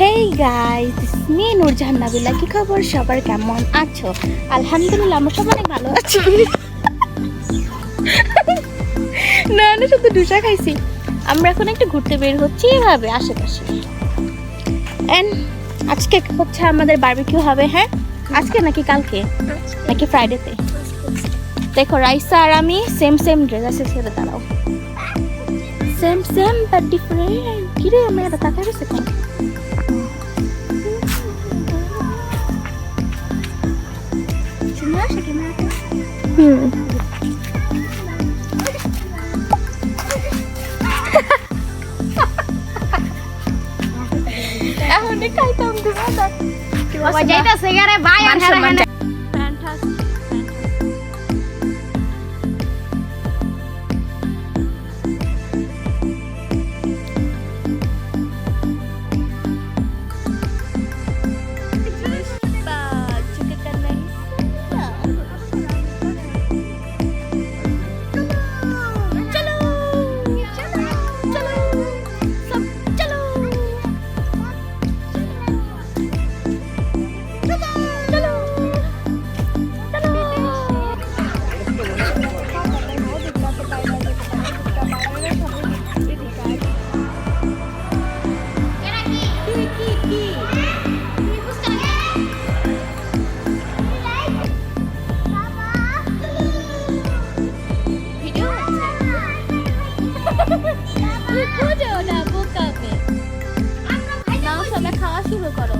Hey guys me Nurjahan Nabila কি খবর? সবার কেমন আছো? আলহামদুলিল্লাহ, আমরা সব অনেক ভালো আছি। না না, শুধু ডুসা খাইছি। আমরা এখন একটু ঘুরতে বের হচ্ছি এভাবে, আশেপাশে। এন্ড আজকে হচ্ছে আমাদের বারবিকিউ হবে হ্যাঁ? আজকে নাকি কালকে? নাকি ফ্রাইডেতে দেখো, রাইসা আর আমি সেম সেম ড্রেস আছে ছেড়ে দাঁড়াও। সেম সেম বাট ডিফারেন্ট কিরে এটা তাকাই রয়েছে কেন সুন্দর আসে ক্যামেরাটা হুম এখন খাইতাম দিবা ও যাইতাছে গারে ভাই আর হেরা বুঝো না নাও সবাই খাওয়া শুরু করো